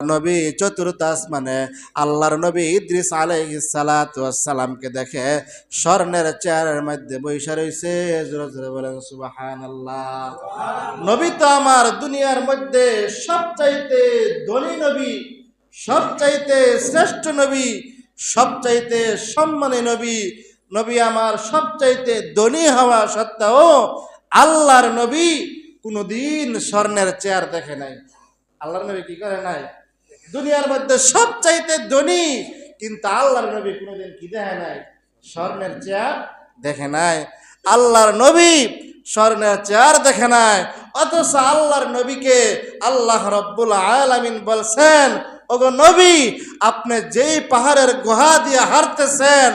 নবী চতুর্থ আসমানে আল্লাহর নবী ইদ্রিস আলাইহিস সালাতু সালামকে দেখে স্বর্ণের চেয়ারের মধ্যে বৈশা রইছে। জোরে জোরে বলেন নবী তো আমার দুনিয়ার মধ্যে সবচাইতে ধনী নবী, সবচাইতে শ্রেষ্ঠ নবী, সবচাইতে সম্মানী নবী নবী আমার সবচাইতে ধনী হওয়া সত্ত্বেও আল্লাহর নবী কোনোদিন স্বর্ণের চেয়ার দেখে নাই। আল্লাহর নবী কি করে নাই? দুনিয়ার মধ্যে সবচাইতে ধনী, কিন্তু আল্লাহর নবী কোনোদিন কি দেখে নাই? স্বর্ণের চেয়ার দেখে নাই। আল্লাহর নবী স্বর্ণের চেয়ার দেখে নাই। অথচ আল্লাহর নবীকে আল্লাহ রব্বুল আলামিন বলছেন, ওগো নবী, আপনি যেই পাহাড়ের গুহা দিয়ে হারতেছেন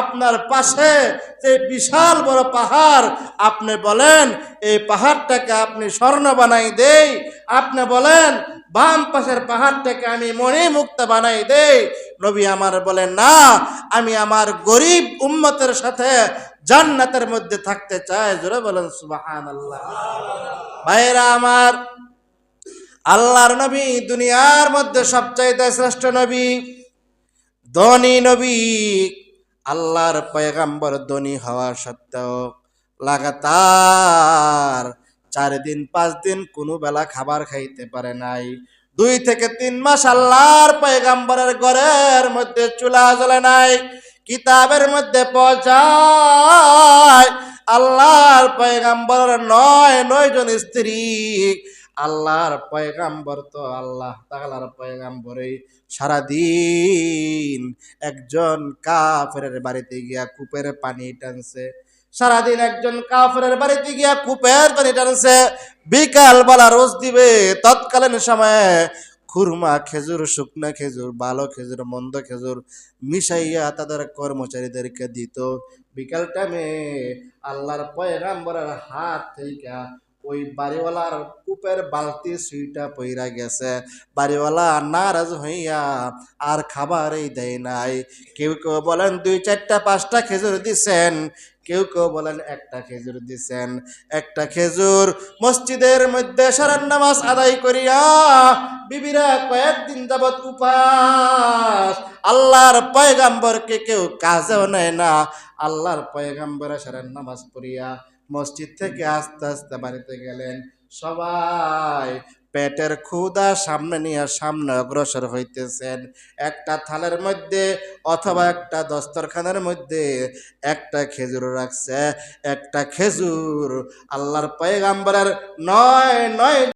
আপনার পাশে যে বিশাল বড় পাহাড়, আপনি বলেন, এই পাহাড়টাকে আপনি স্বর্ণ বানাই দেই। আপনি বলেন বাম পাশের পাহাড়টাকে আমি মণি মুক্ত বানাই দেই। নবী আমার বলেন, না, আমি আমার গরিব উম্মতের সাথে জান্নাতের মধ্যে থাকতে চাই। জোরে বলেন সুবাহান আল্লাহ ভাইরা আমার, আল্লাহর নবী দুনিয়ার মধ্যে সবচাইতে শ্রেষ্ঠ নবী, ধনী নবী। আল্লাহর পয়গাম্বর ধনী হওয়া সত্ত্বেও লাগাতার চার দিন, পাঁচ দিন কোনো বেলা খাবার খাইতে পারে নাই। দুই থেকে তিন মাস আল্লাহর পয়গাম্বরের ঘরের মধ্যে চুলা জ্বলে নাই, কিতাবের মধ্যে পৌঁছায়। আল্লাহর পয়গাম্বরের নয় নয় জন স্ত্রী। আল্লাহর পয়গাম্বর তো আল্লাহ তাআলার পয়গাম্বরে সারাদিন একজন কাফের বাড়িতে গিয়া কূপের পানি টানছে। সারাদিন একজন কাফেরের বাড়িতে গিয়া কুপের পানি টানছে, বিকাল বেলা রোজ দিবে, তৎকালীন সময়ে খুরমা খেজুর, শুকনা খেজুর, ভালো খেজুর, মন্দ খেজুর মিশাইয়া তাদের কর্মচারীদেরকে দিত। বিকাল টাইমে আল্লাহর পয়গাম্বরের হাত থেকে ওই বাড়িওয়ালার কূপের বালতি, সুইটা পইরা গেছে। বাড়িওয়ালা নারাজ হইয়া আর খাবারই দেয় নাই। কেউ কেউ বলেন, দুই চারটা, পাঁচটা খেজুর দিছেন। কেউ কেউ বলেন একটা খেজুর দিছেন, একটা খেজুর মসজিদের মধ্যে সারার নামাজ আদায় করিয়া বিবিরা কয়েকদিন যাবৎ উপাস। আল্লাহর পয়গাম্বরকে কেউ কাজেও নেয় না। আল্লাহর পয়গাম্বরে সারার নামাজ পড়িয়া মসজিদ থেকে আস্তে আস্তে বাড়িতে গেলেন। সবাই পেটের ক্ষুদা সামনে নিয়ে সামনে অগ্রসর হইতেছেন। একটা থালের মধ্যে অথবা একটা দস্তরখানার মধ্যে একটা খেজুর রাখছে। একটা খেজুর আল্লাহর পয়গাম্বরের নয় নয়